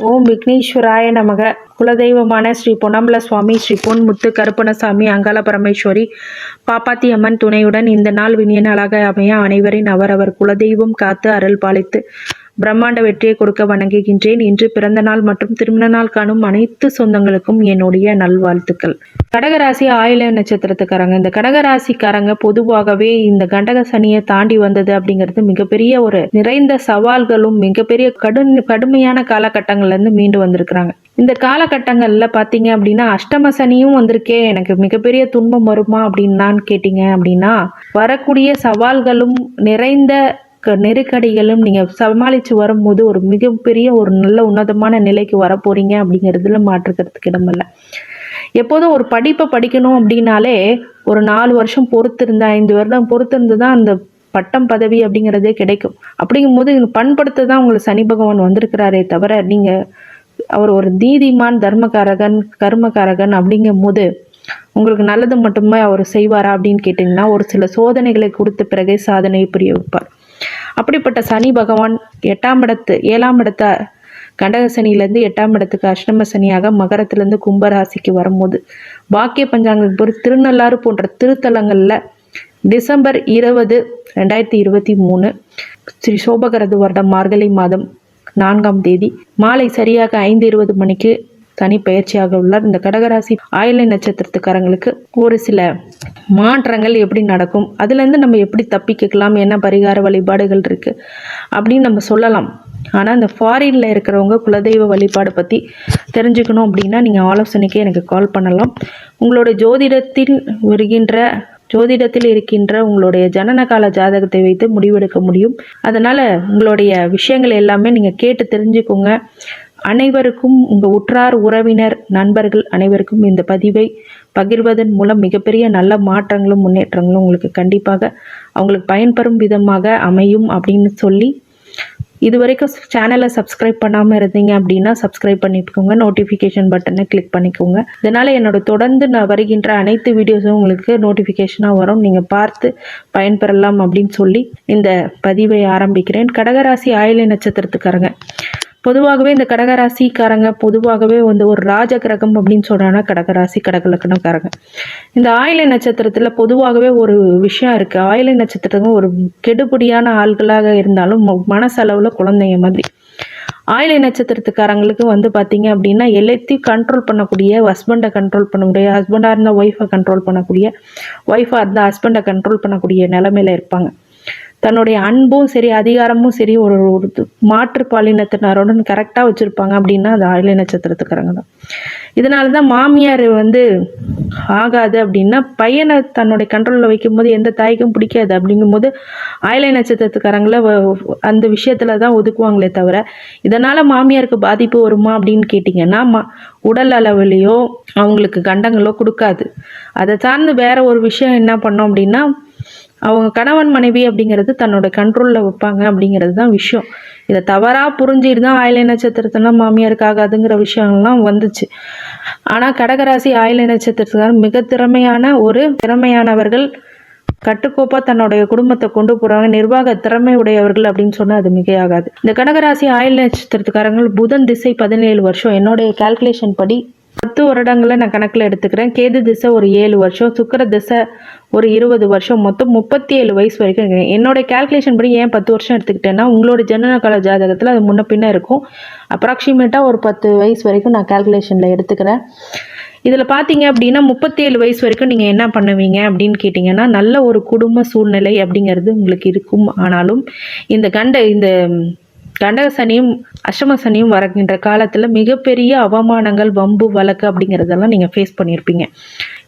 ஓம் விக்னேஸ்வராய நமக. குலதெய்வமான ஸ்ரீ பொன்னம்பல சுவாமி ஸ்ரீ பொன்முத்து கருப்பணசாமி அங்கால பரமேஸ்வரி பாப்பாத்தி அம்மன் துணையுடன் இந்த நாள் வினிய நாளாக அமைய அனைவரின் அவரவர் குலதெய்வம் காத்து அருள் பாலித்து பிரம்மாண்ட வெற்றியை கொடுக்க வணங்குகின்றேன். இன்று பிறந்த நாள் மற்றும் திருமண நாள் காணும் அனைத்து சொந்தங்களுக்கும் என்னுடைய நல்வாழ்த்துக்கள். கடகராசி ஆயில நட்சத்திரத்துக்காரங்க. இந்த கடகராசிக்காரங்க பொதுவாகவே இந்த கண்டக சனியை தாண்டி வந்தது அப்படிங்கிறது மிகப்பெரிய ஒரு நிறைந்த சவால்களும் மிகப்பெரிய கடும் கடுமையான காலகட்டங்கள்ல இருந்து மீண்டு வந்திருக்கிறாங்க. இந்த காலகட்டங்கள்ல பாத்தீங்க அப்படின்னா அஷ்டம சனியும் வந்திருக்கே. எனக்கு மிகப்பெரிய துன்பம் வருமா அப்படின்னு கேட்டீங்க அப்படின்னா வரக்கூடிய சவால்களும் நிறைந்த நெருக்கடிகளும் நீங்கள் சமாளித்து வரும்போது ஒரு மிகப்பெரிய ஒரு நல்ல உன்னதமான நிலைக்கு வரப்போறீங்க அப்படிங்கிறதுல மாற்றுக்கிறதுக்கு இடமில்ல எப்போதும் ஒரு படிப்பை படிக்கணும் அப்படின்னாலே ஒரு நாலு வருஷம் பொறுத்திருந்த ஐந்து வருடம் பொறுத்திருந்து தான் அந்த பட்டம் பதவி அப்படிங்கிறதே கிடைக்கும். அப்படிங்கும்போது இது பண்படுத்த தான் உங்களுக்கு சனி பகவான் வந்திருக்கிறாரே தவிர நீங்கள் அவர் ஒரு நீதிமான் தர்மகாரகன் கர்மகாரகன் அப்படிங்கும் போது உங்களுக்கு நல்லது மட்டுமே அவர் செய்வாரா அப்படின்னு கேட்டிங்கன்னா ஒரு சில சோதனைகளை கொடுத்த பிறகே சாதனையை புரிய வைப்பார். அப்படிப்பட்ட சனி பகவான் எட்டாம் இடத்து ஏழாம் இடத்த கண்டக சனியிலேருந்து எட்டாம் இடத்துக்கு அஷ்டம சனியாக மகரத்திலேருந்து கும்பராசிக்கு வரும்போது பாக்கிய பஞ்சாங்கம் பொறு திருநள்ளாறு போன்ற திருத்தலங்களில் டிசம்பர் இருபது ரெண்டாயிரத்தி இருபத்தி மூணு ஸ்ரீ சோபகரது வருடம் மார்கழி மாதம் நான்காம் தேதி மாலை சரியாக ஐந்து இருபது மணிக்கு சனி பயிற்சியாக உள்ளார். இந்த கடகராசி ஆயிலை நட்சத்திரத்துக்காரங்களுக்கு ஒரு சில மாற்றங்கள் எப்படி நடக்கும்? அதுலேருந்து நம்ம எப்படி தப்பிக்கலாம்? என்ன பரிகார வழிபாடுகள் இருக்குது அப்படின்னு நம்ம சொல்லலாம். ஆனால் இந்த ஃபாரினில் இருக்கிறவங்க குலதெய்வ வழிபாடு பற்றி தெரிஞ்சுக்கணும் அப்படின்னா நீங்கள் ஆலோசனைக்கு எனக்கு கால் பண்ணலாம். உங்களோட ஜோதிடத்தில் வருகின்ற ஜோதிடத்தில் இருக்கின்ற உங்களுடைய ஜனனகால ஜாதகத்தை வைத்து முடிவெடுக்க முடியும். அதனால் உங்களுடைய விஷயங்கள் எல்லாமே நீங்கள் கேட்டு தெரிஞ்சுக்கோங்க. அனைவருக்கும் உங்கள் உற்றார் உறவினர் நண்பர்கள் அனைவருக்கும் இந்த பதிவை பகிர்வதன் மூலம் மிகப்பெரிய நல்ல மாற்றங்களும் முன்னேற்றங்களும் உங்களுக்கு கண்டிப்பாக அவங்களுக்கு பயன்பெறும் விதமாக அமையும் அப்படின்னு சொல்லி இது வரைக்கும் சேனலை சப்ஸ்கிரைப் பண்ணாமல் இருந்தீங்க அப்படின்னா சப்ஸ்கிரைப் பண்ணிக்கோங்க நோட்டிஃபிகேஷன் பட்டனை கிளிக் பண்ணிக்கோங்க. இதனால் என்னோட தொடர்ந்து நான் வருகின்ற அனைத்து வீடியோஸும் உங்களுக்கு நோட்டிஃபிகேஷனாக வரும். நீங்கள் பார்த்து பயன்பெறலாம் அப்படின்னு சொல்லி இந்த பதிவை ஆரம்பிக்கிறேன். கடகராசி ஆயிலை நட்சத்திரத்துக்காரங்க. பொதுவாகவே இந்த கடகராசிக்காரங்க பொதுவாகவே வந்து ஒரு ராஜ கிரகம் அப்படின்னு சொல்கிறாங்கன்னா கடகராசி கடகலக்கணக்காரங்க. இந்த ஆயிலை நட்சத்திரத்தில் பொதுவாகவே ஒரு விஷயம் இருக்குது ஆயிலை நட்சத்திரங்க ஒரு கெடுபடியான ஆள்களாக இருந்தாலும் ம- மனசளவில் குழந்தைங்க மாதிரி. ஆயிலை நட்சத்திரத்துக்காரங்களுக்கு வந்து பார்த்தீங்க அப்படின்னா எல்லாத்தையும் கண்ட்ரோல் பண்ணக்கூடிய ஹஸ்பண்டை கண்ட்ரோல் பண்ணக்கூடிய ஹஸ்பண்டாக இருந்தால் ஒய்ஃபை கண்ட்ரோல் பண்ணக்கூடிய ஒய்ஃபாக இருந்தால் ஹஸ்பண்டை கண்ட்ரோல் பண்ணக்கூடிய நிலமையில இருப்பாங்க. தன்னுடைய அன்பும் சரி அதிகாரமும் சரி ஒரு ஒரு மாற்று பாலினத்தினருடன் கரெக்டாக வச்சுருப்பாங்க அப்படின்னா அது ஆயிலை நட்சத்திரத்துக்காரங்க தான். இதனால தான் மாமியார் வந்து ஆகாது அப்படின்னா பையனை தன்னுடைய கண்ட்ரோலில் வைக்கும்போது எந்த தாய்க்கும் பிடிக்காது. அப்படிங்கும்போது ஆயிலை நட்சத்திரத்துக்காரங்கள அந்த விஷயத்தில் தான் ஒதுக்குவாங்களே தவிர இதனால் மாமியாருக்கு பாதிப்பு வருமா அப்படின்னு கேட்டிங்கன்னா மா உடல் அளவுலேயோ அவங்களுக்கு கண்டங்களோ கொடுக்காது. அதை சார்ந்து வேற ஒரு விஷயம் என்ன பண்ணோம் அப்படின்னா அவங்க கணவன் மனைவி அப்படிங்கிறது தன்னோட கண்ட்ரோலில் வைப்பாங்க அப்படிங்கிறது தான் விஷயம். இதை தவறாக புரிஞ்சிட்டு தான் ஆயிலை நட்சத்திரத்தெல்லாம் மாமியாருக்கு ஆகாதுங்கிற விஷயம்லாம் வந்துச்சு. ஆனால் கடகராசி ஆயிலை நட்சத்திரத்துக்கார மிக திறமையான ஒரு திறமையானவர்கள். கட்டுக்கோப்பாக தன்னுடைய குடும்பத்தை கொண்டு போகிறாங்க நிர்வாக திறமை உடையவர்கள் அப்படின்னு சொன்னால் அது மிகையாகாது. இந்த கடகராசி ஆயில் நட்சத்திரத்துக்காரங்கள் புதன் திசை பதினேழு வருஷம். என்னுடைய கால்குலேஷன் படி பத்து வருடங்களை நான் கணக்கில் எடுத்துக்கிறேன். கேது திசை ஒரு ஏழு வருஷம் சுக்கர திசை ஒரு இருபது வருஷம். மொத்தம் முப்பத்தி ஏழு வயசு வரைக்கும் இருக்கிறேன். என்னோட கால்குலேஷன் படி ஏன் பத்து வருஷம் எடுத்துக்கிட்டேன்னா உங்களோட ஜனனகால ஜாதகத்தில் அது முன்ன பின்ன இருக்கும். அப்ராக்சிமேட்டாக ஒரு பத்து வயசு வரைக்கும் நான் கால்குலேஷனில் எடுத்துக்கிறேன். இதில் பார்த்தீங்க அப்படின்னா முப்பத்தேழு வயசு வரைக்கும் நீங்கள் என்ன பண்ணுவீங்க அப்படின்னு கேட்டிங்கன்னா நல்ல ஒரு குடும்ப சூழ்நிலை அப்படிங்கிறது உங்களுக்கு இருக்கும். ஆனாலும் இந்த கண்ட இந்த கண்டக சனியும் அஷ்டம சனியும் காலத்தில் மிகப்பெரிய அவமானங்கள் வம்பு வழக்கு அப்படிங்கிறதெல்லாம் நீங்கள் ஃபேஸ் பண்ணியிருப்பீங்க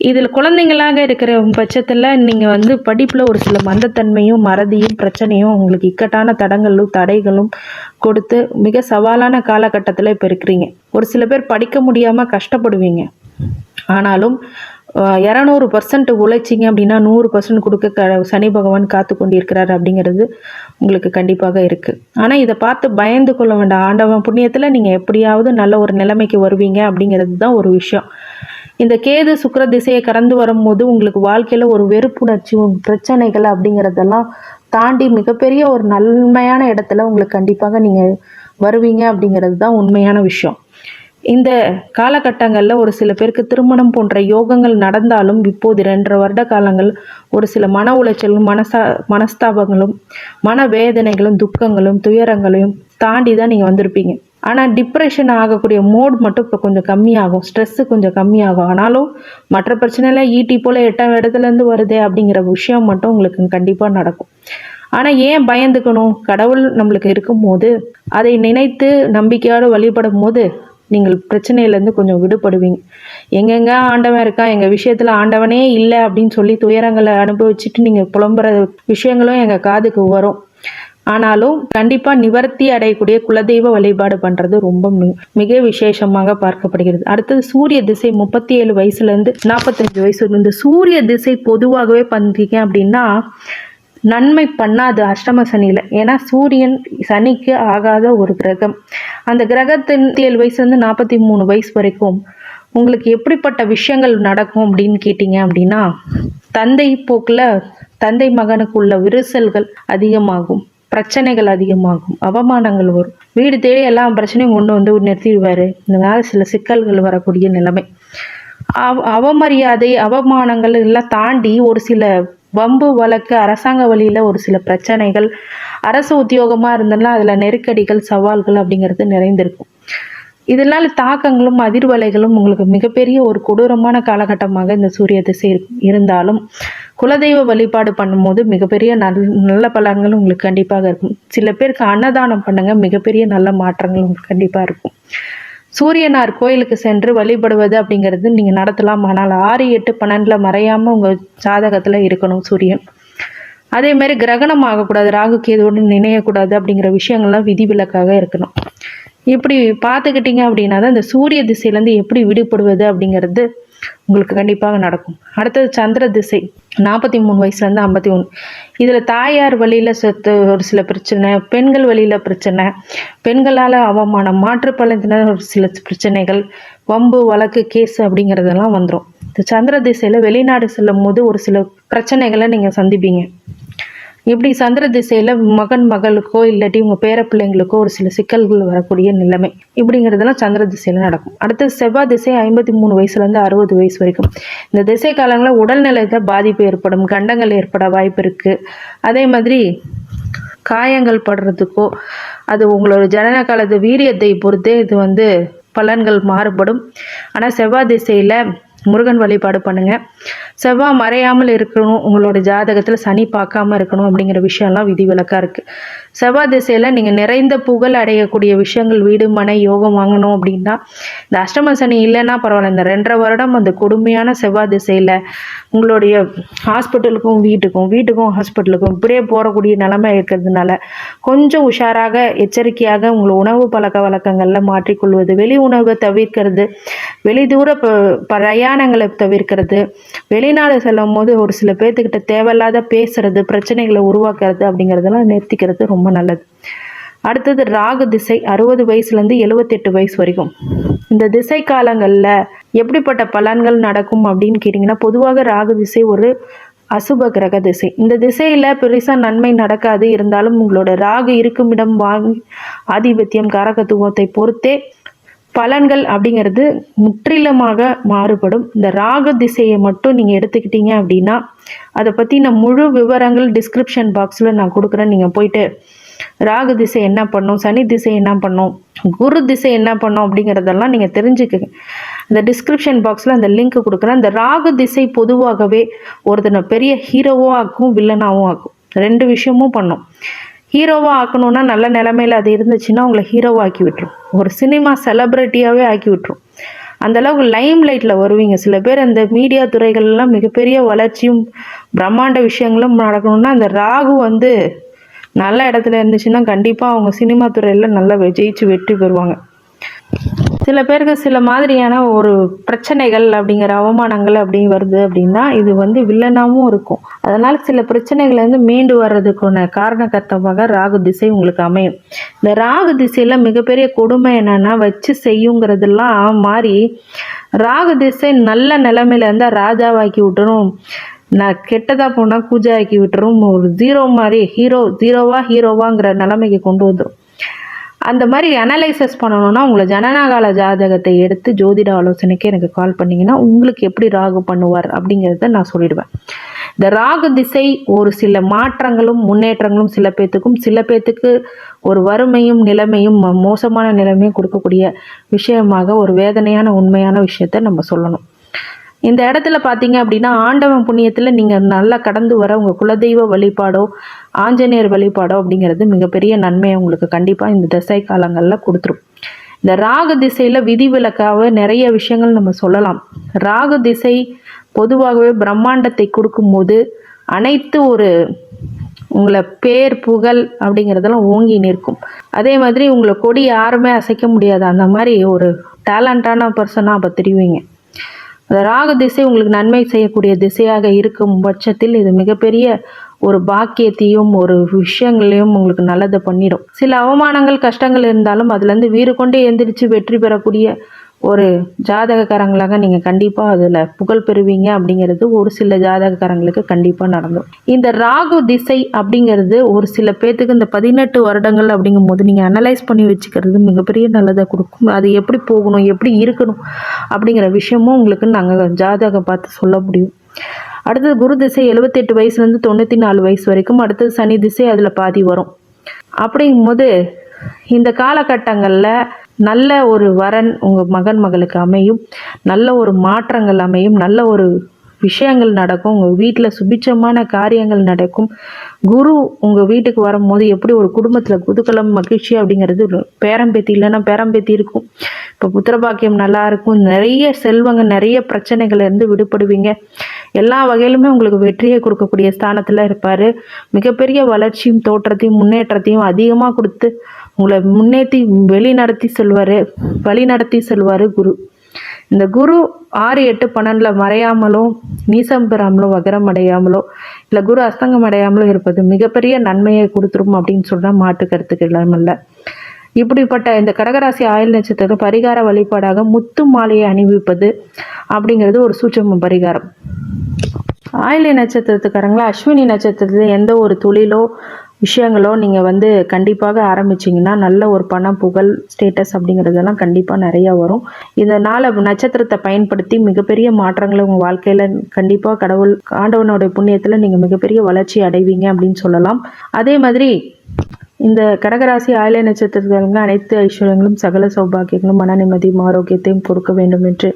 இதில் குழந்தைங்களாக இருக்கிற பட்சத்தில் நீங்கள் வந்து படிப்பில் ஒரு சில மந்தத்தன்மையும் மறதியும் பிரச்சனையும் உங்களுக்கு இக்கட்டான தடங்களும் தடைகளும் கொடுத்து மிக சவாலான காலகட்டத்தில் இப்போ இருக்கிறீங்க. ஒரு சில பேர் படிக்க முடியாமல் கஷ்டப்படுவீங்க. ஆனாலும் இரநூறு பர்சன்ட் உழைச்சிங்க அப்படின்னா நூறு பர்சன்ட் கொடுக்க க சனி பகவான் காத்து கொண்டிருக்கிறார் அப்படிங்கிறது உங்களுக்கு கண்டிப்பாக இருக்குது ஆனால் இதை பார்த்து பயந்து கொள்ள வேண்டாம். ஆண்டவன் புண்ணியத்தில் நீங்கள் எப்படியாவது நல்ல ஒரு நிலைமைக்கு வருவீங்க அப்படிங்கிறது தான் ஒரு விஷயம். இந்த கேது சுக்கர திசையை கடந்து வரும்போது உங்களுக்கு வாழ்க்கையில் ஒரு வெறுப்புணர்ச்சி பிரச்சனைகள் அப்படிங்கிறதெல்லாம் தாண்டி மிகப்பெரிய ஒரு நன்மையான இடத்துல உங்களுக்கு கண்டிப்பாக நீங்கள் வருவீங்க அப்படிங்கிறது தான் உண்மையான விஷயம். இந்த காலகட்டங்களில் ஒரு சில பேருக்கு திருமணம் போன்ற யோகங்கள் நடந்தாலும் இப்போது ரெண்டரை வருட காலங்கள் ஒரு சில மன உளைச்சலும் மனசா மனஸ்தாபங்களும் மன வேதனைகளும் துக்கங்களும் துயரங்களையும் தாண்டி தான் நீங்கள் வந்திருப்பீங்க. ஆனால் டிப்ரெஷன் ஆகக்கூடிய மோட் மட்டும் இப்போ கொஞ்சம் கம்மியாகும். ஸ்ட்ரெஸ்ஸு கொஞ்சம் கம்மியாகும். ஆனாலும் மற்ற பிரச்சனைலாம் ஈட்டி போல் எட்டாம் இடத்துலேருந்து வருதே அப்படிங்கிற விஷயம் மட்டும் உங்களுக்கு கண்டிப்பாக நடக்கும். ஆனால் ஏன் பயந்துக்கணும்? கடவுள் நம்மளுக்கு இருக்கும்போது அதை நினைத்து நம்பிக்கையோடு வழிபடும் போது நீங்கள் பிரச்சனையிலேருந்து கொஞ்சம் விடுபடுவீங்க. எங்கெங்க ஆண்டவன் இருக்கா எங்கள் விஷயத்தில் ஆண்டவனே இல்லை அப்படின்னு சொல்லி துயரங்களை அனுபவிச்சுட்டு நீங்கள் புலம்புற விஷயங்களும் எங்கள் காதுக்கு வரும். ஆனாலும் கண்டிப்பாக நிவர்த்தி அடையக்கூடிய குலதெய்வ வழிபாடு பண்ணுறது ரொம்ப மிக விசேஷமாக பார்க்கப்படுகிறது. அடுத்தது சூரிய திசை முப்பத்தி ஏழு வயசுலேருந்து நாற்பத்தஞ்சு வயசு. இந்த சூரிய திசை பொதுவாகவே பார்த்தீங்க அப்படின்னா நன்மை பண்ணாது அஷ்டம சனியில். ஏன்னா சூரியன் சனிக்கு ஆகாத ஒரு கிரகம். அந்த கிரகத்தின் ஏழு வயசுலேருந்து நாற்பத்தி மூணு வயசு வரைக்கும். உங்களுக்கு எப்படிப்பட்ட விஷயங்கள் நடக்கும் அப்படின்னு கேட்டிங்க அப்படின்னா தந்தை போக்கில் தந்தை மகனுக்கு உள்ள விரிசல்கள் அதிகமாகும். பிரச்சனைகள் அதிகமாகும். அவமானங்கள் வரும். வீடு தேடி எல்லா பிரச்சனையும் கொண்டு வந்து நிறுத்திடுவார். இந்த மாதிரி சில சிக்கல்கள் வரக்கூடிய நிலைமை. அவ அவமரியாதை அவமானங்கள் எல்லாம் தாண்டி ஒரு சில வம்பு வழக்கு அரசாங்க வழியில் ஒரு சில பிரச்சனைகள் அரசு உத்தியோகமாக இருந்ததுன்னா அதில் நெருக்கடிகள் சவால்கள் அப்படிங்கிறது நிறைந்திருக்கும். இதனால் தாக்கங்களும் அதிர்வலைகளும் உங்களுக்கு மிகப்பெரிய ஒரு கொடூரமான காலகட்டமாக இந்த சூரிய திசை இருந்தாலும் குலதெய்வ வழிபாடு பண்ணும்போது மிகப்பெரிய நல் நல்ல பலன்கள் உங்களுக்கு கண்டிப்பாக இருக்கும். சில பேருக்கு அன்னதானம் பண்ணுங்க மிகப்பெரிய நல்ல மாற்றங்கள் உங்களுக்கு கண்டிப்பாக இருக்கும். சூரியனார் கோயிலுக்கு சென்று வழிபடுவது அப்படிங்கிறது நீங்கள் நடத்தலாம். ஆனால் ஆறு எட்டு பன்னெண்டில் மறையாமல் உங்கள் ஜாதகத்தில் இருக்கணும் சூரியன். அதே மாதிரி கிரகணம் ஆகக்கூடாது ராகு கேதுவோடு நினையக்கூடாது அப்படிங்கிற விஷயங்கள்லாம் விதிவிலக்காக இருக்கணும். இப்படி பார்த்துக்கிட்டீங்க அப்படின்னா தான் இந்த சூரிய திசையிலேருந்து எப்படி விடுபடுவது அப்படிங்கிறது உங்களுக்கு கண்டிப்பாக நடக்கும். அடுத்தது சந்திர திசை. நாற்பத்தி மூணு வயசுலேருந்து ஐம்பத்தி ஒன்று. இதில் தாயார் வழியில் செத்து ஒரு சில பிரச்சனை பெண்கள் வழியில் பிரச்சனை. பெண்களால் அவமானம் மாற்றுப்பழத்தினர் ஒரு சில பிரச்சனைகள் வம்பு வழக்கு கேஸ் அப்படிங்கிறதெல்லாம் வந்துடும் இந்த சந்திர திசையில் வெளிநாடு செல்லும் போது ஒரு சில பிரச்சனைகளை நீங்கள் சந்திப்பீங்க. இப்படி சந்திர திசையில் மகன் மகளுக்கோ இல்லாட்டி உங்கள் பேர பிள்ளைங்களுக்கோ ஒரு சில சிக்கல்கள் வரக்கூடிய நிலைமை. இப்படிங்கிறதெல்லாம் சந்திர திசையில் நடக்கும். அடுத்து செவ்வாய் திசை ஐம்பத்தி மூணு வயசுலேருந்து அறுபது வயசு வரைக்கும். இந்த திசை காலங்களில் உடல்நிலையில் பாதிப்பு ஏற்படும் கண்டங்கள் ஏற்பட வாய்ப்பு இருக்குது அதே மாதிரி காயங்கள் படுறதுக்கோ அது உங்களோட ஜனன காலத்து வீரியத்தை பொறுத்தே இது வந்து பலன்கள் மாறுபடும். ஆனால் செவ்வாய் திசையில் முருகன் வழிபாடு பண்ணுங்க. செவ்வாய் மறையாமல் இருக்கணும். உங்களோட ஜாதகத்தில் சனி பார்க்காம இருக்கணும் அப்படிங்கிற விஷயம்லாம் விதிவிலக்காக இருக்குது செவ்வாய் திசையில் நீங்கள் நிறைந்த புகழ் அடையக்கூடிய விஷயங்கள் வீடு மனை யோகம் வாங்கணும் அப்படின்னா இந்த அஷ்டம சனி இல்லைன்னா பரவாயில்ல. இந்த ரெண்டரை வருடம் அந்த கொடுமையான செவ்வாய் திசையில் உங்களுடைய ஹாஸ்பிட்டலுக்கும் வீட்டுக்கும் வீட்டுக்கும் ஹாஸ்பிட்டலுக்கும் இப்படியே போகக்கூடிய நிலைமை இருக்கிறதுனால கொஞ்சம் உஷாராக எச்சரிக்கையாக உங்கள் உணவு பழக்க வழக்கங்களில் மாற்றிக்கொள்வது வெளி உணவை தவிர்க்கிறது வெளிதூர ப- பிரயாணங்களை தவிர்க்கிறது வெளிநாடு செல்லும் போது ஒரு சில பேர்த்துக்கிட்ட தேவையில்லாத பேசுறது பிரச்சனைகளை உருவாக்குறது அப்படிங்கிறதெல்லாம் நிறுத்திக்கிறது ரொம்ப நல்லது. அடுத்தது ராகு திசை அறுபது வயசுலேருந்து எழுவத்தெட்டு வயசு வரைக்கும். இந்த திசை காலங்களில் எப்படிப்பட்ட பலன்கள் நடக்கும் அப்படின்னு கேட்டிங்கன்னா பொதுவாக ராகு திசை ஒரு அசுப கிரக திசை. இந்த திசையில் பெருசாக நன்மை நடக்காது. இருந்தாலும் உங்களோட ராகு இருக்கும் இடம் வாங்கி ஆதிபத்தியம் காரகத்துவத்தை பொறுத்தே பலன்கள் அப்படிங்கிறது முற்றிலுமாக மாறுபடும். இந்த ராகு திசையை மட்டும் நீங்கள் எடுத்துக்கிட்டீங்க அப்படின்னா அதை பற்றின முழு விவரங்கள் டிஸ்கிரிப்ஷன் பாக்ஸில் நான் கொடுக்குறேன். நீங்கள் போயிட்டு ராகு திசை என்ன பண்ணும்? சனி திசை என்ன பண்ணும்? குரு திசை என்ன பண்ணும்? அப்படிங்கிறதெல்லாம் நீங்கள் தெரிஞ்சுக்கங்க. இந்த டிஸ்கிரிப்ஷன் பாக்ஸில் அந்த லிங்க் கொடுக்குறேன். அந்த ராகு திசை பொதுவாகவே ஒருத்தனை பெரிய ஹீரோவாக ஆக்கும் வில்லனாகவும் ஆக்கும். ரெண்டு விஷயமும் பண்ணும். ஹீரோவாக ஆக்கணும்னா நல்ல நிலமையில அது இருந்துச்சுன்னா உங்களை ஹீரோவாக ஆக்கி விட்டுரும். ஒரு சினிமா செலப்ரிட்டியாகவே ஆக்கி விட்டுரும். அந்த அளவுக்கு லைம் லைட்டில் வருவீங்க. சில பேர் அந்த மீடியா துறைகள்லாம் மிகப்பெரிய வளர்ச்சியும் பிரம்மாண்ட விஷயங்களும் நடக்கணும்னா அந்த ராகு வந்து நல்ல இடத்துல இருந்துச்சுன்னா கண்டிப்பாக அவங்க சினிமா துறையில் நல்லா ஜெயிச்சு வெற்றி பெறுவாங்க. சில பேருக்கு சில மாதிரியான ஒரு பிரச்சனைகள் அப்படிங்கிற அவமானங்கள் அப்படி வருது அப்படின்னா இது வந்து வில்லனாகவும் இருக்கும். அதனால சில பிரச்சனைகள்லேருந்து மீண்டு வர்றதுக்கான காரணகர்த்தமாக ராகு திசை உங்களுக்கு அமையும். இந்த ராகு திசையில மிகப்பெரிய கொடுமை என்னன்னா வச்சு செய்யுங்கிறதெல்லாம் மாறி ராகு திசை நல்ல நிலமையில இருந்தா ராஜாவாக்கி விட்டுரும். நான் கெட்டதா போனால் கூஜா ஆக்கி விட்டுரும். ஒரு ஜீரோ மாதிரி ஹீரோ ஜீரோவா ஹீரோவாங்கிற நிலைமைக்கு கொண்டு வந்துடும் அந்த மாதிரி அனலைசஸ் பண்ணணும்னா உங்களை ஜனநாகால ஜாதகத்தை எடுத்து ஜோதிட ஆலோசனைக்கு எனக்கு கால் பண்ணிங்கன்னா உங்களுக்கு எப்படி ராகு பண்ணுவார் அப்படிங்கிறத நான் சொல்லிடுவேன். இந்த ராகு திசை ஒரு சில மாற்றங்களும் முன்னேற்றங்களும் சில பேர்த்துக்கும் சில பேர்த்துக்கு ஒரு வறுமையும் நிலைமையும் ம- மோசமான நிலைமையும் கொடுக்கக்கூடிய விஷயமாக ஒரு வேதனையான உண்மையான விஷயத்த நம்ம சொல்லணும். இந்த இடத்துல பார்த்தீங்க அப்படின்னா ஆண்டவன் புண்ணியத்தில் நீங்கள் நல்லா கடந்து வர உங்கள் குலதெய்வ வழிபாடோ ஆஞ்சநேயர் வழிபாடோ அப்படிங்கிறது மிகப்பெரிய நன்மையை உங்களுக்கு கண்டிப்பாக இந்த திசை காலங்களில் கொடுத்துரும். இந்த ராகு திசையில் விதிவிலக்காக நிறைய விஷயங்கள் நம்ம சொல்லலாம். ராகு திசை பொதுவாகவே பிரம்மாண்டத்தை கொடுக்கும்போது அனைத்து ஒரு உங்களை பேர் புகழ் அப்படிங்கிறதெல்லாம் ஓங்கி நிற்கும். அதே மாதிரி உங்களை கொடி யாருமே அசைக்க முடியாது. அந்த மாதிரி ஒரு டேலண்டான பர்சனாக அப்போ தெரிவிங்க. ராகு திசை உங்களுக்கு நன்மை செய்யக்கூடிய திசையாக இருக்கும் பட்சத்தில் இது மிகப்பெரிய ஒரு பாக்கியத்தையும் ஒரு விஷயங்களையும் உங்களுக்கு நல்லதை பண்ணிடும். சில அவமானங்கள் கஷ்டங்கள் இருந்தாலும் அதுலேருந்து வீறு கொண்டே எந்திரிச்சு வெற்றி பெறக்கூடிய ஒரு ஜாதகக்காரங்களாக நீங்கள் கண்டிப்பாக அதில் புகழ் பெறுவீங்க அப்படிங்கிறது ஒரு சில ஜாதகக்காரங்களுக்கு கண்டிப்பாக நடந்தும் இந்த ராகு திசை அப்படிங்கிறது ஒரு சில பேர்த்துக்கு இந்த பதினெட்டு வருடங்கள் அப்படிங்கும் போது நீங்கள் அனலைஸ் பண்ணி வச்சுக்கிறது மிகப்பெரிய நல்லதை கொடுக்கும். அது எப்படி போகணும் எப்படி இருக்கணும் அப்படிங்கிற விஷயமும் உங்களுக்கு நாங்கள் ஜாதகம் பார்த்து சொல்ல முடியும். அடுத்தது குரு திசை எழுபத்தெட்டு வயசுலேருந்து தொண்ணூற்றி நாலு வயசு வரைக்கும் அடுத்தது சனி திசை அதில் பாதி வரும். அப்படிங்கும்போது இந்த காலகட்டங்களில் நல்ல ஒரு வரன் உங்கள் மகன் மகளுக்கு அமையும். நல்ல ஒரு மாற்றங்கள் அமையும். நல்ல ஒரு விஷயங்கள் நடக்கும். உங்கள் வீட்டில் சுபிட்சமான காரியங்கள் நடக்கும். குரு உங்கள் வீட்டுக்கு வரும்போது எப்படி ஒரு குடும்பத்தில் குதுகலம் மகிழ்ச்சி அப்படிங்கிறது பேரம்பேத்தி இல்லைன்னா பேரம்பேத்தி இருக்கும். இப்போ புத்திரபாக்கியம் நல்லா இருக்கும். நிறைய செல்வங்க நிறைய பிரச்சனைகள்லேருந்து விடுபடுவீங்க. எல்லா வகையிலுமே உங்களுக்கு வெற்றியை கொடுக்கக்கூடிய ஸ்தானத்தில் இருப்பார். மிகப்பெரிய வளர்ச்சியும் தோற்றத்தையும் முன்னேற்றத்தையும் அதிகமாக கொடுத்து உங்களை முன்னேற்றி வெளி நடத்தி செல்வார் வழி நடத்தி செல்வார் குரு. இந்த குரு ஆறு எட்டு பன்னெண்டில் மறையாமலோ நீசம் பெறாமலோ வகரம் அடையாமலோ இல்லை குரு அஸ்தங்கம் அடையாமலோ இருப்பது மிகப்பெரிய நன்மையை கொடுத்துரும் அப்படின்னு சொன்னால் மாட்டு கருத்துக்கு இல்லாமல் இப்படிப்பட்ட இந்த கடகராசி ஆயுள் நட்சத்திரம் பரிகார வழிபாடாக முத்து மாலையை அணிவிப்பது அப்படிங்கிறது ஒரு சூட்சம பரிகாரம். ஆயிலி நட்சத்திரத்துக்காரங்களா அஸ்வினி நட்சத்திரத்தில் எந்த ஒரு தொழிலோ விஷயங்களோ நீங்கள் வந்து கண்டிப்பாக ஆரம்பிச்சிங்கன்னா நல்ல ஒரு பணம் புகழ் ஸ்டேட்டஸ் அப்படிங்கிறதெல்லாம் கண்டிப்பாக நிறையா வரும். இதனால் நட்சத்திரத்தை பயன்படுத்தி மிகப்பெரிய மாற்றங்களை உங்கள் வாழ்க்கையில் கண்டிப்பாக கடவுள் ஆண்டவனுடைய புண்ணியத்தில் நீங்கள் மிகப்பெரிய வளர்ச்சி அடைவீங்க அப்படின்னு சொல்லலாம். அதே மாதிரி இந்த கடகராசி ஆயில நட்சத்திரங்கள் அனைத்து ஐஸ்வர்யங்களும் சகல சௌபாகியங்களும் மன நிம்மதியும் ஆரோக்கியத்தையும் கொடுக்க வேண்டும் என்று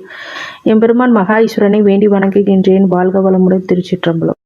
எம்பெருமான் மகா ஈஸ்வரனை வேண்டி வணங்குகின்றேன். வாழ்க வளமுடன் திருச்சிற்றம்பலம்.